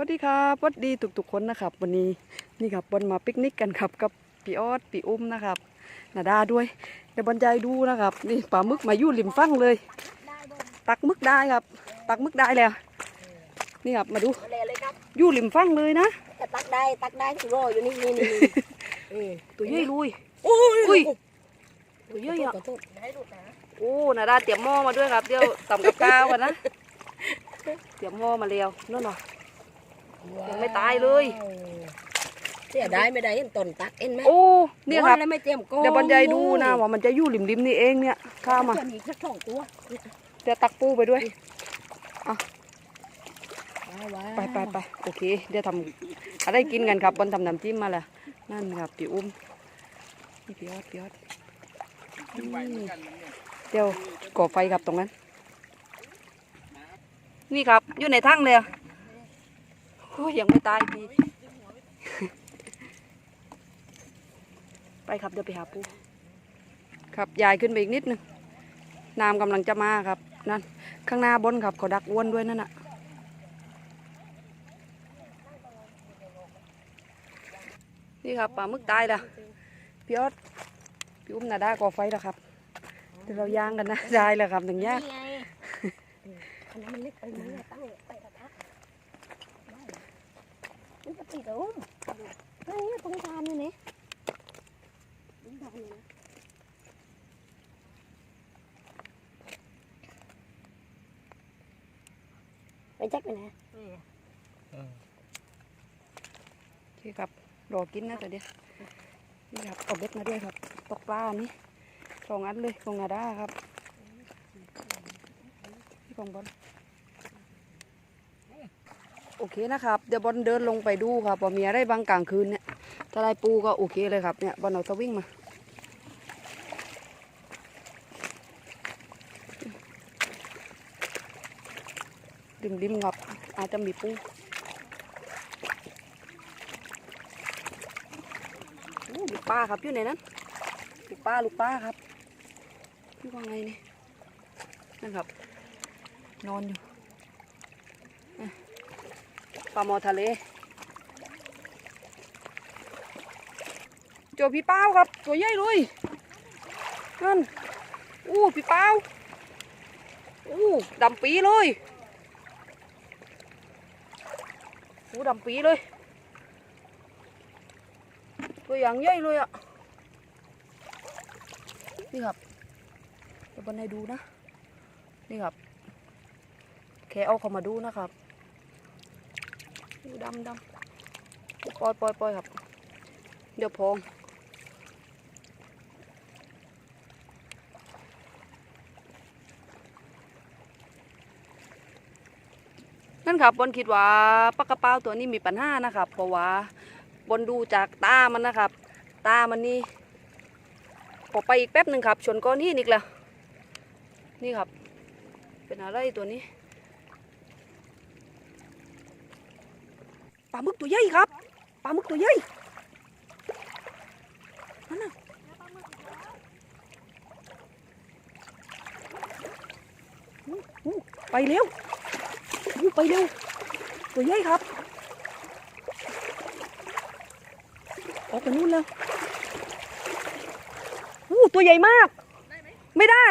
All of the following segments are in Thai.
วัสดีครับสวัสดีทุกๆคนนะครับ วันนี้นี่ครับบอลมาปิกนิกกันครับ กับพี่ออดพี่อุ้มนะครับนาดาด้วยเดี๋ยวบอลใจดูนะครับ นี่ปลาหมึกมาอยู่ริมฟังเลย ตักหมึกได้ครับ ตักหมึกได้แล้วนี่ครับมาดูเอาเลยเลยครับอยู่ริมฟังเลยนะจะตักได้ตักได้รออยู่นี่นี่นี่นี่ตัวใหญ่ลุยโอ้ยอุ้ยตัวใหญ่อะขอโทษให้ดูนะโอ้นาดาเตรียมหม้อมาด้วยครับเดี๋ยวตำกับข้าวกันนะเตรียมหม้อมาเร็วนั่นน่ะยั งไม่ตายเลย เสียได้ไม่ได้เห็นตนตักเอ็นไหมโอ้เนี่ยครับ โอ้แล้วไม่เตรียมโก้เดี๋ยวบอลใจดูนะว่ามันจะอยู่ริมๆนี่เองเนี่ยข้ามมาจะมีแค่สองตัวเดี๋ยวตักปูไปด้วยว้าวว้าวไปไปไปโอเค เดี๋ยวทำอะไรกินกันครับบนทำน้ำจิ้มมาแล้วนั่นครับพี่อุ้มนี่พี่ยอดพี่ยอดนี่เดี๋ยวก่อไฟครับตรงนั้น นี่ครับอยู่ในทั้งเลยอะ โอ้ยยังไม่ตายดีไปครับเดี๋ยวไปหาปู ครับยายขึ้นไปอีกนิดนึงน้ำกำลังจะมาครับ นั่น ข้างหน้าบนครับเขาดักอ้วนด้วยนั่นน่ะนี่ครับปลาหมึกตายแล้วพี่ออดพี่อุ้มนาด้าก่อไฟแล้วครับเดี๋ยวเราย่างกันนะได้แล้วครับถึงย่างนี่ไงอันนั้นมันเล็กไปไหมอะตั้งใส่กระทะได้ มันจะติดเหรออุ้มเฮ้ยตรงทานนี่เนี่ตรงทานนี่นะไปจ็คไปไหนนี่ครับรอกินนะแต่เดียวนี่ครับเอาเบ็ดมาด้วยครับ ตกปลานี่สองอันเลยของนาด้าครับนี่ของบอล โอเคนะครับ เดี๋ยวบอลเดินลงไปดูครับว่ามีอะไรบางกลางคืนเนี่ยถ้าได้ปูก็โอเคเลยครับเนี่ยบอลเอาสวิงมาริมริมครับ อาจจะมีปูลูกปลาครับอยู่ในนั้นลูกปลาลูกปลาครับพี่ว่าไงเนี่ยนั่นครับ นอนอยู่ ลาหมอทะเลเจอพี่เป้าครับ ตัวใหญ่เลยนั่นอู้พี่เป้าอู้ดำปีเลยหูดำปีเลย ตัวอย่างใหญ่เลยอะนี่ครับเดี๋ยวบนให้ดูนะ นี่ครับ แค่เอาเขามาดูนะครับ ดำดำปล่อยปล่อยปล่อยครับ เดี๋ยวพองนั่นครับบนคิดว่าปลากระเป๋าตัวนี้มีปัญหานะครับเพราะว่าบนดูจากตามันนะครับ ตามันนี่ออกไปอีกแป๊บหนึ่งครับ ชนก้อนหินอีกแล้วนี่ครับ เป็นอะไรตัวนี้ ปลาหมึกตัวใหญ่ครับปลาหมึกตัวใหญ่นั่นน่ะไปเร็วไปเร็วตัวใหญ่ครับ ออกไปนู่นแล้วอู้ตัวใหญ่มาก ไม่ได้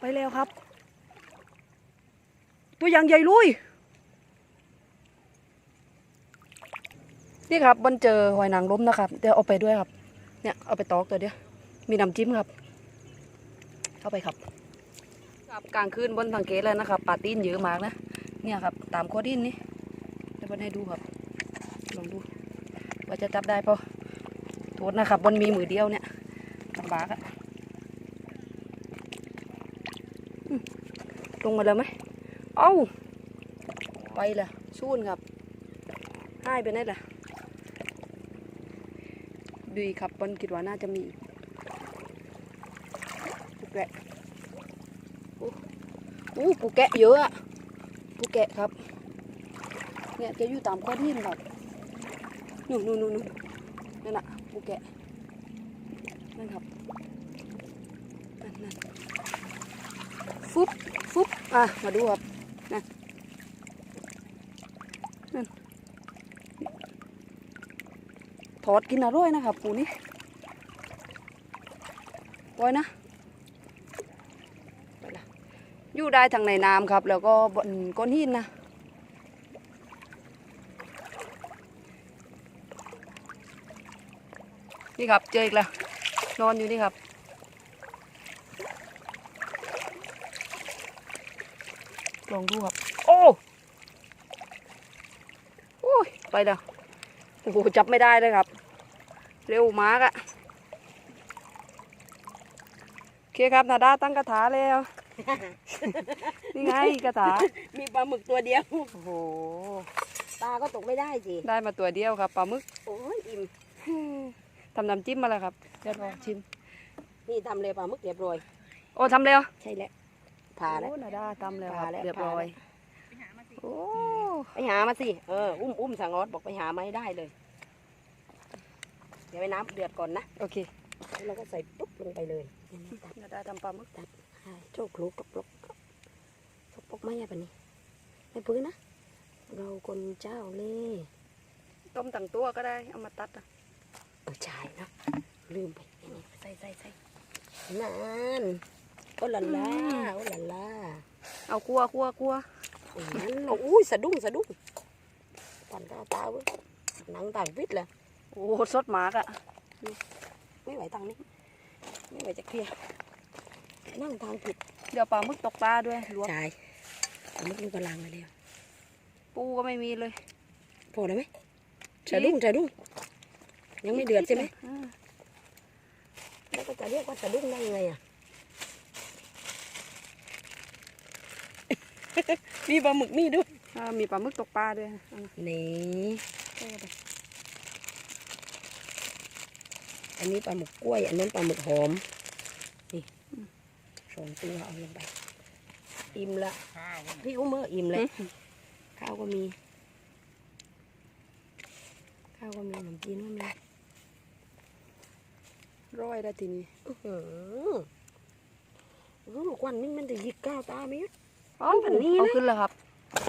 ไปแล้วครับ ตัวอย่างใหญ่ลุย นี่ครับบันเจอหอยนางรมนะครับ เดี๋ยวเอาไปด้วยครับ เนี่ยเอาไปตอกตัวเดียว มีน้ำจิ้มครับเอาไปครับครับกลางคืนบนสังเกตแล้วนะครับปลาตีนเยอะมากนะ เนี่ยครับ ตามโคดินนี่เดี๋ยวบนให้ดูครับ ลองดู ว่าจะจับได้ปะโทษนะครับบนมีมือเดียวเนี่ยลำบากอะลงมาแล้วไหม เอ้าไปละสู้นครับให้ไปไหนล่ะดีครับบนคิดว่าน่าจะมีอีกลูกแกะอู้ปูแกะเยอะอะปูแกะครับเนี่ยจะอยู่ตามก้อนหินครับนู่นนู่นนู่นนู่นนั่นน่ะปูแกะนั่นครับนั่นนั่นฟุบฟุบอะมาดูครับ นั่นทอดกินอร่อยนะคะปูนี้ปล่อยนะไปละอยู่ได้ทางในน้ำครับ แล้วก็บนก้อนหินนะนี่ครับเจออีกแล้วนอนอยู่นี่ครับลองดูครับ อ้ยไปแล้วโอ้โหจับไม่ได้เลยครับ เร็วมากอะโอเคครับนาดาตั้งกระถาแล้ว นี่ไงกระถา มีปลาหมึกตัวเดียว โอ้โห ตาก็ตกไม่ได้สิ ได้มาตัวเดียวครับปลาหมึก โอ้ยอิ่ม ทำน้ำจิ้มมาแล้วครับเดี๋ยวลองชิม นี่ทำเลยปลาหมึกเรียบร้อย โอ้ทำเร็ว ใช่แล้วผ่าแล้ว โอ้นาดาทำแล้วคผ่ารับแล้ว เรียบร้อย โอ้ ไปหามาสิ เออ อุ้มอุ้มสังออดบอกไปหามาให้ได้เลย เดี๋ยวไปน้ำเดือดก่อนนะ โอเค แล้วเราก็ใส่ปุ๊บลงไปเลยตัดนาดาทำปลาหมึกให้โชคลุกกับปลกสกปรกไหมอะปะนี่ไม่ปื้นนะ เราคนเจ้าเล่ต้มตั้งตัวก็ได้ เอามาตัดอะเออใช่นะ ลืมไปนี่ใส่ใส่ใส่นั่นโอ้ลันล่าโอ้ลันล่าเอาคั่วคั่วคั่วอย่างนั้นเหร ออุ้ยสะดุ้งสะดุ้งปันตาตาเว้ยหนังต่างวิทย์เลยโอ้สดหมากอะไม่ไหวตังค์นี่ไม่ไหวจะเคลียร์นั่งทางผิด เดี๋ยวปลาหมึกตกปลาด้วยลวกใช่เอามุกลูกกระลังมาแล้วปูก็ไม่มีเลยพอได้ไหมสะดุ้งสะดุ้งยังไม่เดือดใช่ไหมอ่าแล้วก็จะเรียกว่าสะดุ้งได้ยังไงอะ มีปลาหมึกนี่ด้วยอ่ามีปลาหมึกตกปลาด้วยเอามานี่ใส่เข้าไปอันนี้ปลาหมึกกล้วย อันนั้นปลาหมึกหอม นี่สองตัวเอาลงไป อิ่มละพี่อุ้มเมื่ออิ่มเลยข้าวก็มี ข้าวก็มีขนมจีนก็มีร้อยได้ทีนี้อื้อหือรู้หรอกวันนี้มันจะยิกก้าวตาไหม อ๋อแบบนี้นะเอาขึ้นแล้วครับ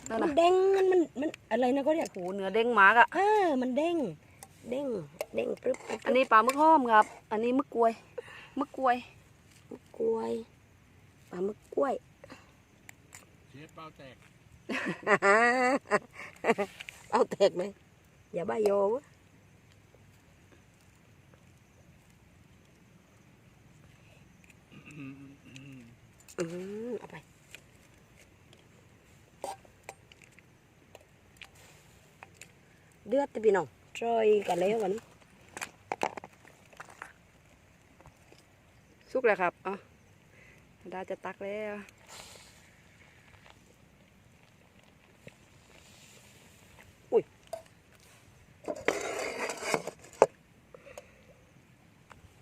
นั่นมันะนเด้งมันมันมันอะไรนะเขาเรียกโหเนื้อเด้งหมากอะเออมันเด้ง เด้งเด้งปึ๊บปึ๊บอันนี้ปลาหมึกหอมครับ อันนี้หมึกกล้วยหมึกกล้วยกล้วยปลาหมึกกล้วย เชฟเป้าแตก เอาแตกไหมอย่าบ้าโยเว้ยอืมเอาไป เดือดแต่พี่น้องจอยกันแล้ววันนี้สุกแล้วครับเอะดาจะตักแล้ว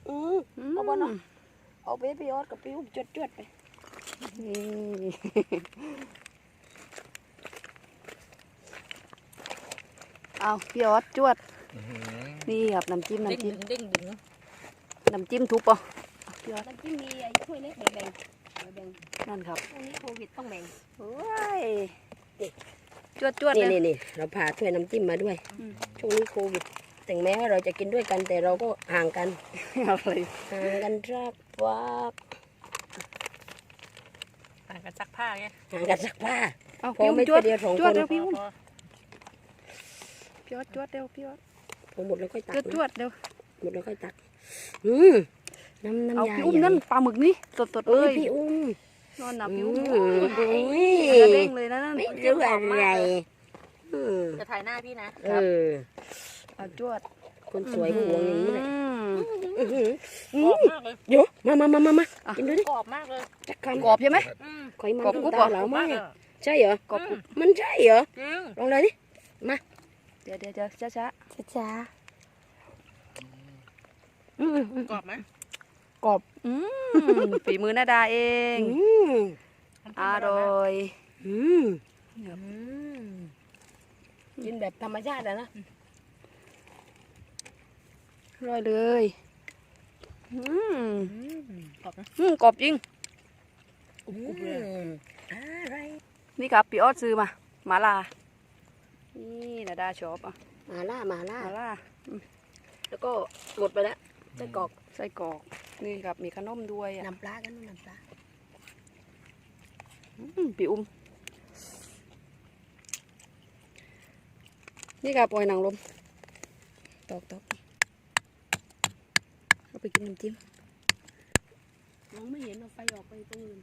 อืมอืเอาบ่เนาะมเอาไปพี่ออดกับพี่อุ้มจดจดๆไปนี่ เอาพี่ออสจวด นี่ครับน้ำจิ้มน้ำจิ้มเด้งดึงน้ำจิ้มทุบป่ะพี่ออสน้ำจิ้มมีไอ้ถ้วยเล็กแบ่งๆแบ่งนั่นครับๆช่วงนี้โควิดต้องแบ่งโอ้ยจวดจวดนี่เลยนี่นี่เราผ่าถ้วยน้ำจิ้มมาด้วยอืมช่วงนี้โควิดถึงแม้ว่าเราจะกินด้วยกันแต่เราก็ห่างกันอะไรห่างกันรักวักต่างกันซักผ้าไงห่างกันสักผ้าเอาพอพี่อุ้มไม่จวดเดียวสองจควดนเร็ว พี่อุ้มพอพี่ออสจวดเร็วพี่ออสพอหมดแล้วค่อยตักจวดจวดเร็วหมดแล้วค่อยตัก อืมน้ำน้ำเอายาพี่อุ้มใหญ่นั่นปลาหมึกนี่สดสดๆเลเอ้ยยพี่อุ้มนอนหนับอืพี่มอุ้มโอ้โอ้ยยกระเด้งเลยนะนั่นไม่รู้อะไรอืมจะถ่ายหน้าพี่นะเออเอาจวดคนสวยก็หวงอย่างนี้แหละอืมอื้อหือกรอบมากเลยเดี๋ยวมามามามามาอะกินดูดิกรอบมากเลยจักคำกรอบใช่ไหมอืมคอยมันกรอบขึ้นกรุบตาเหรอเหลาไหมมากเลยใช่เหรอกรอบกรุบมันใช่เหรอจริงลองเลยดิเดี๋ยวเดี๋ยวเดี๋ยวช้าช้าช้าอืมอืมกรอบไหมๆกรอบอืมฝีมือนาดาเองอืมอร่อยอืมอืมกินแบบธรรมชาติอะนะอร่อยเลยอืมอืมกรอบนะอืมกรอบจริงอืมอะไรนี่ครับพี่ออสซื้อมาหมาลา นี่นาดาชอบอะมาล่ามาล่าหมาล่าอืมแล้วก็หมดไปแล้วไส้กรอกไส้กรอกนี่ครับมีขนมด้วยอะน้ำปลากันนู่นน้ำปลาอืมพี่อุ้มนี่ครับปล่อยนางลมตอกตอกเอาไปกินน้ำจิ้มมองไม่เห็นเอาไฟออกไปตรงอื่น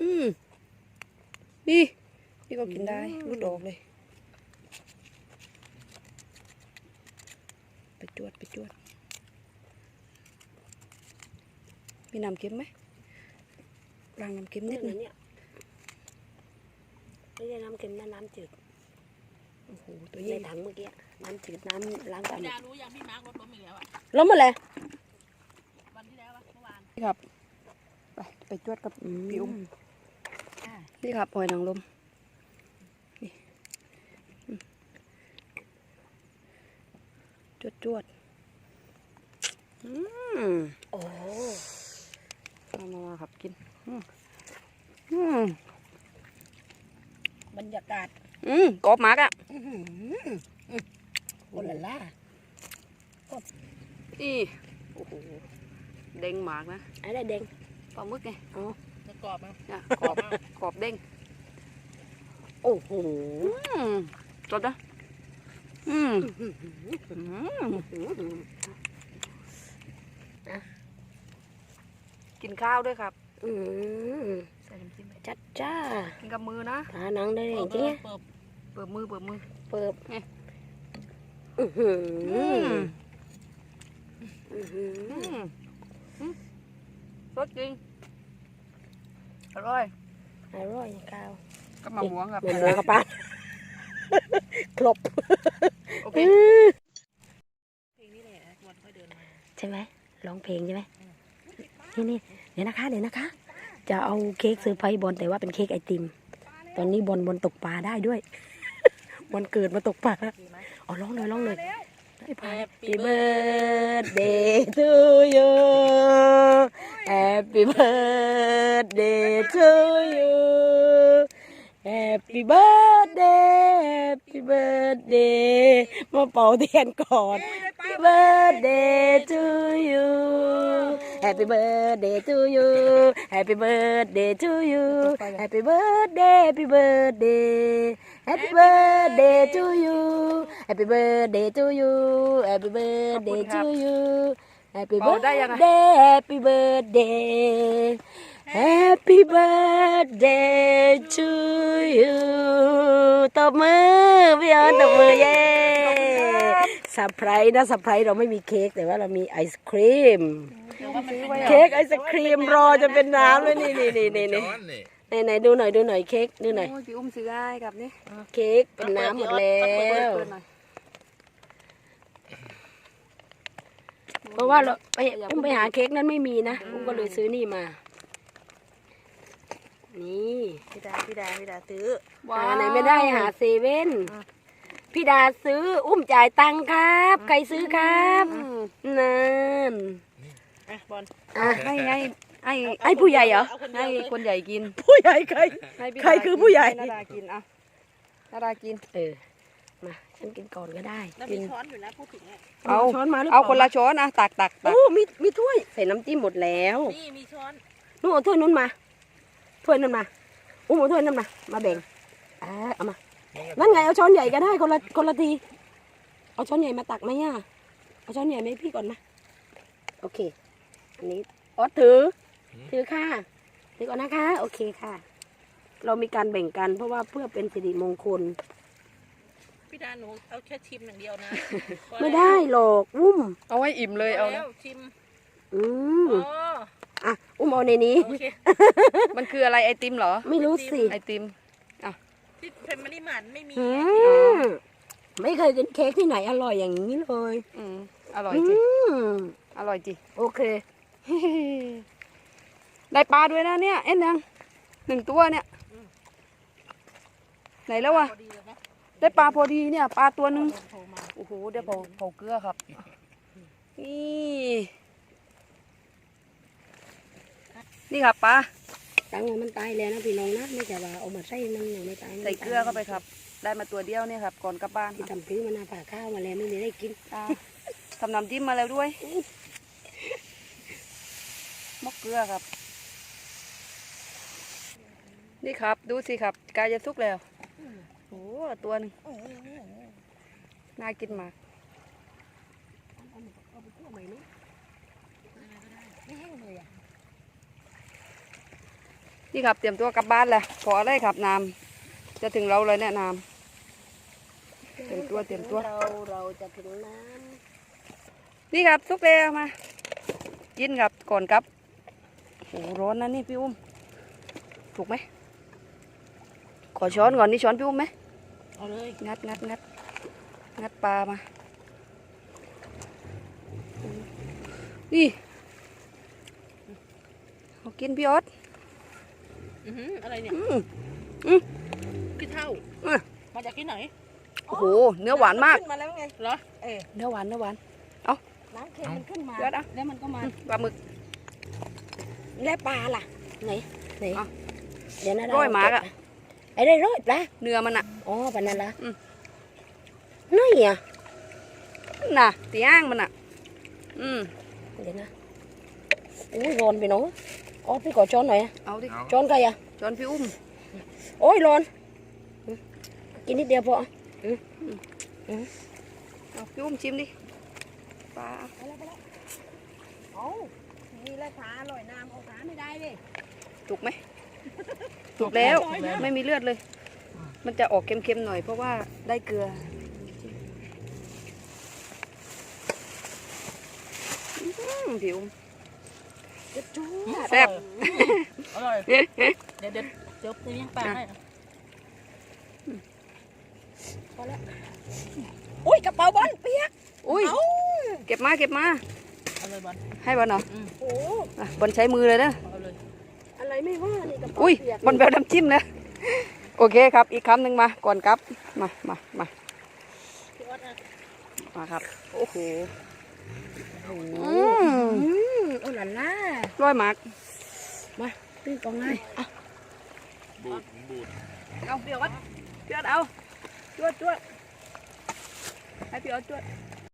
อืม นี่นี่ก็กินได้รูดดอกเลย ไปจวดไปจวด มีน้ำเค็มไหมล้างน้ำเค็มนินี่ดนึนะงเนี่ยไม่ใช่น้ำเค็มนะน้ำจืดโอ้โหตัวในใหญ่ถังเมื่อกี้น้ำจืดน้ำล้างพี่ตำดารู้ยังพี่มาร์ครถล้มอีกแล้วอะล้มมาเลยวันที่แล้วอะเมื่อวานนี่ครับ ไปไปจวดกับพี่อุ้ม นี่ครับปล่อยนางลมนี่อืมจวดจวดอืมโอ้มามามาครับกินอืมอืมบรรยากาศ อืมกรอบมากอะโอ้ละล่าอีโอ้โหเด้งมากนะอะไรแดงปลาหมึกไงจะ กรอบมั้งเนี่ยกรอบกรอบเด้ง โอ้โหอืมสดนะอืมอืมกินข้าวด้วยครับอืมใส่น้ำจิ้มไปจัดจ้ากินกับมือนะทานังได้เลยจริงเปิบเปิดมือเปิดมือๆเปิบไงอือหืออืมอื้อหืออืมอืมสดจริง อร่อยอร่อยข้าวก็มาหวงครับเหมือนหมูกระปะครบโอเคเพลงนี้แหละวันค่อยเดินมาใช่ไหมร้องเพลงใช่ไหมนี่นี่เดี๋ยวนะคะเดี๋ยวนะคะ จะเอาเค้กเซอร์ไพรส์บอลแต่ว่าเป็นเค้กไอติม ตอนนี้บอลบอลตกปลาได้ด้วยบอลเกิดมาตกปลาดีไหมอ๋อร้องเลยร้องเลยได้พาย Happy birthday to you Happy birthday to you Happy birthday Happy birthday มาเป่าเทียนก่อน Happy birthday to you Happy birthday to you Happy birthday to you Happy birthday Happy birthday Happy birthday to you Happy birthday to you Happy birthday to you Happy เป่าได้ยังไง birthday Happy birthday Happy birthday to you ตบมือพี่ออนตบมือเย้เซอร์ไพรส์นะเซอร์ไพรส์เราไม่มีเค้กแต่ว่าเรามีไอศครีมเดี๋ยวว่ามันเป็นเค้กไอศครีมรอจะเป็นน้ำเลยนี่นี่นี่นี่นี่ช้อนนี่ ไหนไหนดูหน่อยดูหน่อยเค้กดูหน่อยโอ้ยพี่อุ้มซื้อได้ครับนี่เค้กเป็นน้ำหมดแล้เปิดวเปิดหน่อยเพราะว่าเราไปอุ้มไปหาเค้กนั้นไม่มีนะอุ้มก็เลยซื้อนี่มา นี่พี่ดาพี่ดาพี่ดาซื้อหาไหนไม่ได้หาเซเว่นพี่ดาซื้ออุ้มจ่ายตังค์ครับ ใครซื้อครับอืมนั่นอะบอลอะให้ให้ ให้ให้ผู้ใหญ่เหรอเอาคนเดีให้ยวเลย คนใหญ่กินผู้ใหญ่ใครให้พี่ใครดาคือผู้ใหญ่ นาดากินอะนาดากิน เออมาฉันกินก่อนก็ได้แล้วกิมีน ช้อนอยู่แล้วพูดถึงอะเอา ช้อนมาหรือเอาเปล่าคนละช้อนอะตักตักตักโอ้มีมีถ้วย ใส่น้ำจิ้มหมดแล้วนี่มีช้อนนู่นเอาถ้วยนู้นมาถ้วยนั้นมาอุ้มเอาถ้วยนั้นมามาแบ่งอ่าเอามานั่นไงเอาช้อนใหญ่ก็ได้คนละคนละทีเอาช้อนใหญ่มาตักไหมอะเอาช้อนใหญ่ไหมาให้พี่ก่อนมาโอเค อันนี้ออสถือ ถือค่ะถือก่อนนะคะ โอเคค่ะ เรามีการแบ่งกันเพราะว่าเพื่อเป็นสิริมงคล พี่ดาหนูเอาแค่ชิมอย่างเดียวนะพอไม่ได้หรอกอุ้ม เอาให้อิ่มเลยพเอาแล้นะวชิมอืมอ๋ออะอุ้มเอาในนี้ โอเคมันคืออะไรไอติมเหรอ ไม่รู้สิไอติม ที่เพมมาริมันไม่มีอืมไม่เคยกินเค้กที่ไหนอร่อยอย่างนี้เลยอืมอร่อยอืจิมอร่อยจิ โอเค ได้ปลาด้วยนะเนี่ยเอ็นยังหนึ่งตัวเนี่ย ไหนแล้ววะพอดีเลยนะได้ปลาพอดีเนี่ย ปลาตัวหนึงโทรมาโอ้โหได้เผาเผาเกลือครับ นี่นี่ครับปลาตั้งว่ามันตายแล้วนะพี่น้องนะไม่ใช่ว่าเอามาใส่มันยังไม่ตายนะใส่เกลือเข้าไปครับ ได้มาตัวเดียวเนี่ยครับก่อนกลับบ้านที่ทำพื้นมันนาผ่าข้าวมาแล้วไม่มีได้กินอ่าทำน้ำจิ้มมาแล้วด้วยมกเกลือครับ นี่ครับ ดูสิครับกายจะสุกแล้วโอ้ตัวหนึงน่ากินมากเอาไปคั่วใหม่นู้ไม่แห้งเลยอะนี่ครับเตรียมตัวกลับบ้านแล้วขออะไรครับน้ำจะถึงเราเลยเนี่ยน้ำเตรียมตัวเตรียมตัวเราเราจะถึงน้นี่ครับสุกแล้วมา กินครับก่อนกลับโอ้ร้อนนะนี่พี่อุ้มถูกไหมข อช้อนก่อนนี่ช้อนพี่อุ้มไหมเอาเลยงัดงัดงัดงัดปลามา นี่เอากินพี่ออสอือหืออะไรเนี่ยอืมกี่เท่าอืมมาจากที่ไหนโอ้โห เนื้อหวานมากขึ้นมาแล้วไงเหรอเออเนื้อหวานเนื้อหวานน้ำเค็มมันขึ้นมา เดี๋ยวนะแล้วมันก็มาปลาหมึก แล้วปลาล่ะ ไหน ไหนอะเดี๋ยวนะร้อยหมากอะ ไอ้ได้ร้อยปลาเนื้อมันอะอ๋อปลานั่นละอืมนี่อะน่ะตีย่างมันอะ อืมเดี๋ยวนะอุ้ยร้อนไปน้องอ๋อพี่ขอช้อนหน่อยอะเอาดิเอาช้อนใครอะช้อนพี่อุ้มโอ้ยร้อนอืมกินนิดเดียวพอเอาพี่อุ้มชิมดิปลาไปแล้วไปแล้วโอ้มีราคาอร่อยน้ำเอาขาไม่ได้เลยถูกไหม ถูกแล้วถูกแล้วไม่มีเลือดเลย มันจะออกเค็มๆหน่อยเพราะว่าได้เกลืออื้อผิวจะจู้แซ่บอร่อยเดี๋ยวเดี๋ยวเดี๋ยวเลี้ยงปลาให้อะพอแล้วอุ้ยกระเป๋าบอลเปียกอุ้ยเอ้าเก็บมาเก็บมาเอาเลยบอลให้บอลเหรอโอ้อะบอลใช้มือเลยนะเอาเลยอะไรไม่ว่านี่กระเป๋าอุ้ยเปียกบอลแบบน้ำจิ้มนะ โอเคครับ อีกคำหนึ่งมาก่อนครับ มามามาพี่ออสอะมาครับ โอ้โหโอ้อืมอืมโอ้หลานล่าร้อยหมากปิ้งกองง่ายอะบูดบูดเอาพี่ออสพี่ออสเอาจวดจวดให้พี่ออสจวด